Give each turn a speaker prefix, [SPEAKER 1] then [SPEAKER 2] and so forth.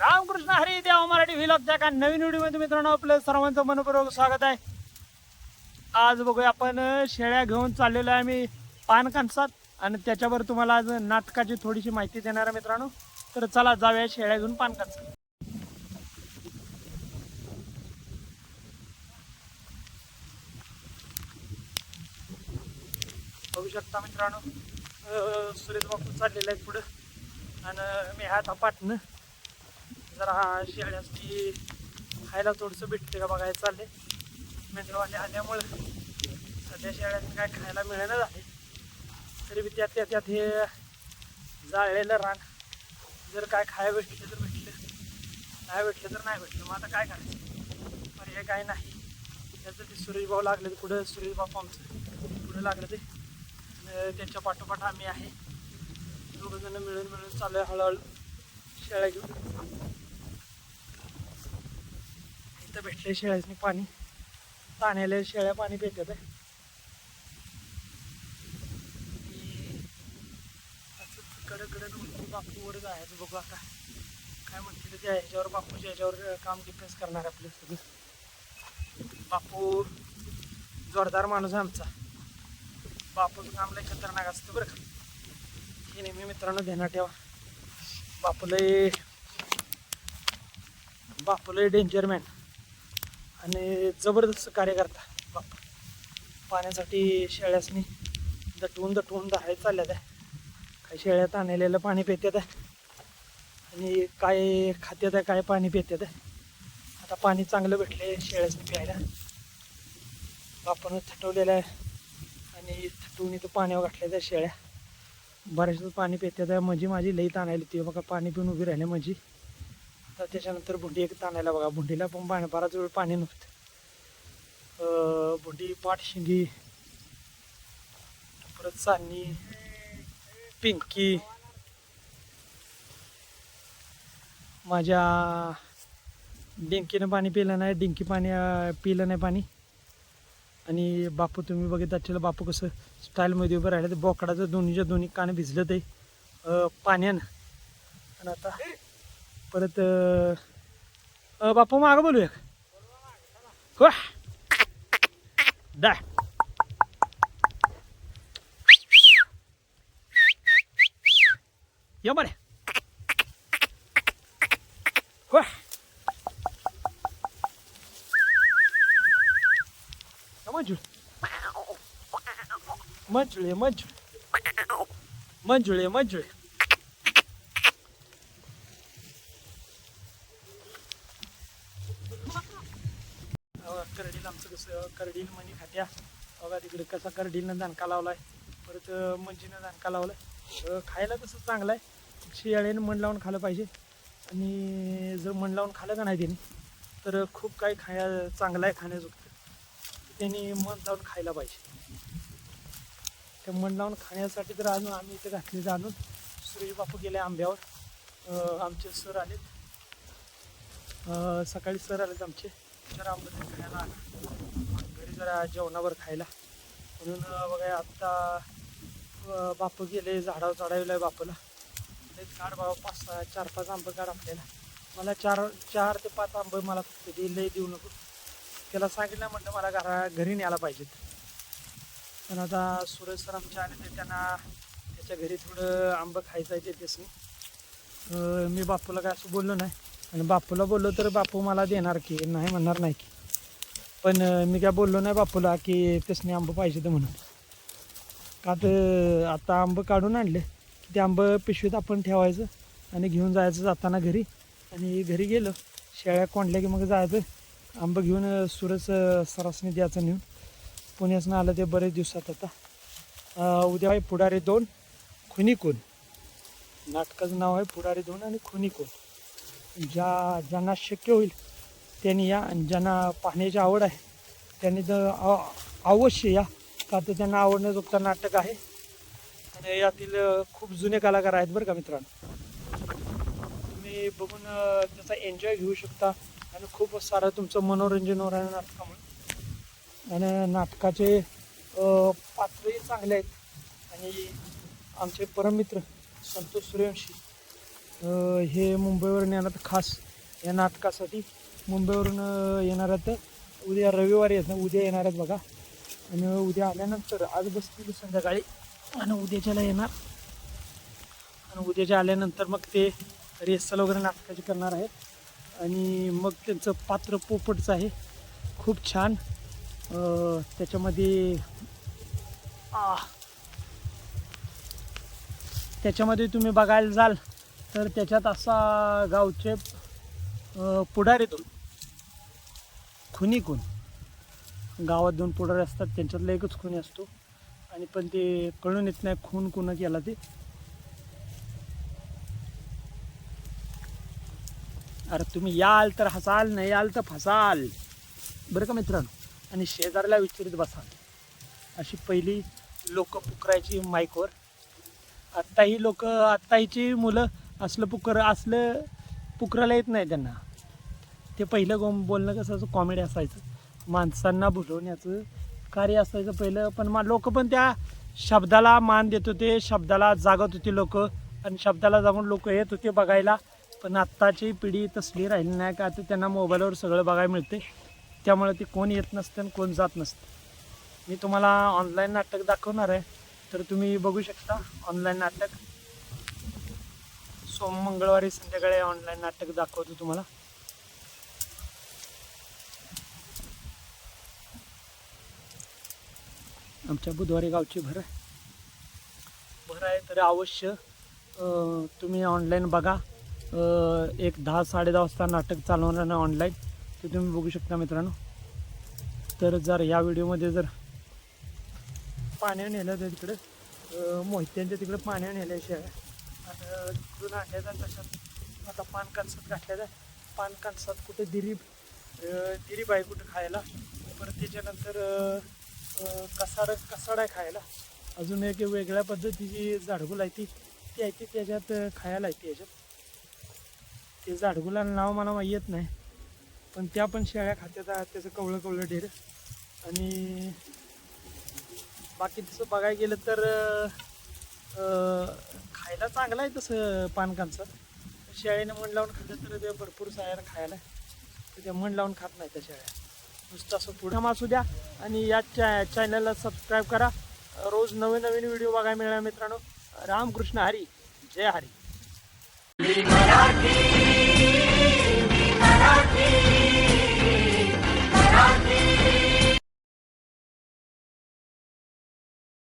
[SPEAKER 1] रामकृष्ण हरी देवा मराठी व्हिलॉगच्या का नवीन व्हिडिओमध्ये मित्रांनो आपलं सर्वांचं मनपूर्वक स्वागत आहे. आज बघूया आपण शेळ्या घेऊन चाललेलो आहे मी पान आणि त्याच्यावर तुम्हाला आज नाटकाची थोडीशी माहिती देणार आहे मित्रांनो. तर चला जाऊया शेळ्या घेऊन पान बघू शकता मित्रांनो सुरेश बापू चाललेला आहे पुढं. आणि मी ह्या थापाटनं जरा शेळ्यासाठी खायला थोडंसं भेटते का बघायला चालले. मेंढरवाले आल्यामुळं सध्या शेळ्यांनी काय खायला मिळेना झाले तरी बी त्यात त्यात हे जाळलेलं रान जर काय खायला भेटलं तर भेटलं. नाही भेटलं तर नाही भेटलं. मग आता काय करायचं? पर्याय काय नाही. त्याचं ते सुरेशभाऊ लागले पुढं सुरेश आमचं पुढं लागलं ते? त्यांच्या पाठोपाठ आम्ही आहे. दोघं जण मिळून मिळून चालू आहे हळूहळू शेळ्या घेऊन. इथं भेटले शेळ्यानी पाणी. पाण्याला शेळ्या पाणी भेटत आहे. आणि असं कडे कडे बापू वर जायचं बघू आता. काय म्हणते त्या ह्याच्यावर बापूच्या ह्याच्यावर काम डिफेन्स करणार आपलं सगळं. बापू जोरदार माणूस आहे आमचा. बापूचं काम लय खतरनाक असतं बरं का. हे नेहमी मित्रांनो ध्यानात ठेवा. बापूलय बापूलय डेंजर मॅन आणि जबरदस्त कार्य करता. बाप पाण्यासाठी शेळ्यासनी दटवून दटवून दहाय चालल्यात आहे. काही शेळ्यात आणलेलं पाणी पेत्यात आहे. आणि काय खात्यात आहे काय पाणी पेत्यात आहे. आता पाणी चांगलं भेटले शेळ्यासनी प्यायला. बापून थटवलेलं आहे. आणि थटवून इथं पाण्यावर घातल्या त्या शेळ्या. बऱ्याचदा पाणी पेत्यात आहे. म्हणजे माझी लई ताणायला ती बघा पाणी पिऊन उभी राहिले माझी आता त्याच्यानंतर भुंडी एक ताणायला बघा. भुंडीला पण पाणी बराच वेळ पाणी नव्हतं. भुंडी पाठशिंगी परत सान्नी पिंकी माझ्या डिंकीनं पाणी पिलं नाही डिंकी पाणी पिलं नाही पाणी. आणि बापू तुम्ही बघित असेल बापू कसं स्टाईलमध्ये उभं राहिलं. ते बोकडाचं दोन्हीच्या दोन्ही कान भिजलं ते पाण्यानं. आणि आता परत अं, अं, बापू मागं बोलूया हो दा. या बरे हो मंजुळ. मंजुळे मंजुळे. मंजुळे मंजुळे. करडील आमचं कसं करडील मणी खात्या. बघा तिकडे कसा करडीलनं दणका लावलाय. परत मंजीनं दणका लावलाय. आहे खायला कसं चांगलं आहे. शियाळ्यानं मन लावून खाल्लं पाहिजे. आणि जर मन लावून खाल्लं का नाही त्याने तर खूप काही खाया चांगलं आहे खाण्याजोगतं. त्यांनी मन लावून खायला पाहिजे. ते मन लावून खाण्यासाठी तर आणून आम्ही इथे घातले जाणून. सूर्यबापू बापू गेले आंब्यावर. आमचे सर आलेत. सकाळी सर आलेत आमचे. जरा आंबे खायला घरी जरा जेवणावर खायला. म्हणून बघा आत्ता बापू गेले झाडावर चढायला आहे बापूला. लय काढ बाबा पाच सहा चार पाच आंबे काढ आपल्याला. मला चार चार ते पाच आंबे मला फक्त लई देऊ नको. त्याला सांगितलं म्हटलं मला घरा घरी न्यायला पाहिजेत. पण आता सुरेश सर आमच्या आले ते त्यांना त्याच्या घरी थोडं आंबं खायचं आहे ते मी बापूला काय असं बोललो नाही. आणि बापूला बोललो तर बापू मला देणार की नाही म्हणणार नाही की. पण मी काय बोललो नाही बापूला की तसने आंबं पाहिजे तर म्हणून. का तर आता आंबं काढून आणले. की ते आंबं पिशवीत आपण ठेवायचं आणि घेऊन जायचं जाताना घरी. आणि घरी गेलं. शेळ्या कोंडल्या की मग जायचं. आंबं घेऊन सूरज सुरज सरासनी द्यायचं नेऊन. पुण्यासनं आलं ते बरेच दिवसात आता. उद्या आहे पुढारी दोन खुनी कोण. नाटकाचं नाव आहे पुढारी दोन आणि खुनी कोण. ज्या ज्यांना शक्य होईल त्यांनी या आणि ज्यांना पाहण्याची आवड आहे त्यांनी जर अवश्य या. का तर त्यांना आवडण्याजोगतं नाटक आहे आणि यातील खूप जुने कलाकार आहेत बरं का मित्रांनो. तुम्ही बघून त्याचा एन्जॉय घेऊ शकता आणि खूप सारं तुमचं मनोरंजन होणार आहे नाटकामुळे. आणि नाटकाचे पात्रही चांगले आहेत. आणि आमचे परममित्र संतोष सूर्यवंशी हे मुंबईवरून येणार खास या नाटकासाठी. मुंबईवरून येणार आहेत उद्या रविवारी आहेत ना उद्या येणार आहेत बघा. आणि उद्या आल्यानंतर आज बसतील संध्याकाळी आणि उद्याच्याला येणार. आणि उद्याच्या आल्यानंतर मग ते रेसल वगैरे नाटकाची करणार आहेत. आणि मग त्यांचं पात्र पोपटचं आहे. खूप छान. त्याच्यामध्ये आ, त्याच्यामध्ये तुम्ही बघायला जाल. तर त्याच्यात असा गावचे पुढारीतून खुनी कोण गावात दोन पुढारी असतात त्यांच्यातला एकच खुनी असतो. आणि पण ते कळून येत नाही खून कुणं केला ते. अरे तुम्ही याल तर हसाल नाही याल तर फसाल. बरं का मित्रांनो? आणि शेजारला विचारित बसाल अशी पहिली लोक पुकरायची माईकवर. आत्ताही लोक आत्ताहीची मुलं असलं पुकर असलं पुकराला येत नाही त्यांना. ते पहिलं गो बोलणं कसं असं कॉमेडी असायचं. माणसांना भुलवण्याचं कार्य असायचं पहिलं पण मा लोक पण त्या शब्दाला मान देत होते शब्दाला जागत होते लोक आणि शब्दाला जागून लोक येत होते बघायला. पण आत्ताची पिढी तसली राहिली नाही का? आता त्यांना मोबाईलवर सगळं बघायला मिळते. त्यामुळे ते कोण येत नसतं आणि कोण जात नसतं. मी तुम्हाला ऑनलाईन नाटक दाखवणार आहे. तर तुम्ही बघू शकता ऑनलाईन नाटक. सोम मंगळवारी संध्याकाळी ऑनलाईन नाटक दाखवतो तुम्हाला. आमच्या बुधवारी गावची भर आहे. भर आहे तर अवश्य तुम्ही ऑनलाईन बघा. एक दहा साडे दहा वाजता नाटक चालवणार ना ऑनलाईन ते तुम्ही बघू शकता मित्रांनो. तर जर या व्हिडिओमध्ये जर पाण्यावर नेलं तर तिकडे मोहित्यांच्या तिकडे पाण्या नेल्याशिवाय आणि तिकडून आणल्याचा तशात आता पान कणसात घातल्याचा पान कणसात कुठे दिरीब दिरीब आहे कुठं खायला? परत त्याच्यानंतर कसाड कसाड आहे खायला. अजून एक वेगळ्या पद्धतीची झाडगुल आहे ती. ती आहे ती त्याच्यात खायला आहे ती याच्यात. ते झाडगुला नाव मला येत नाही. पण त्या पण शेळ्या खात्यात त्याचं कवळं कवळं ढेर. आणि बाकी तसं बघायला गेलं तर खायला चांगलं आहे तसं पानकांचं शेळ्याने मन लावून खाल्लं तर ते भरपूर सायर खायला. तर ते मन लावून खात नाही त्या शेळ्या. नुसतं असं पुढं मासू द्या आणि या चॅ चॅनलला सबस्क्राईब करा. रोज नवीन नवीन व्हिडिओ बघायला मिळणार मित्रांनो. रामकृष्ण हरी. जय हरी.
[SPEAKER 2] मराठी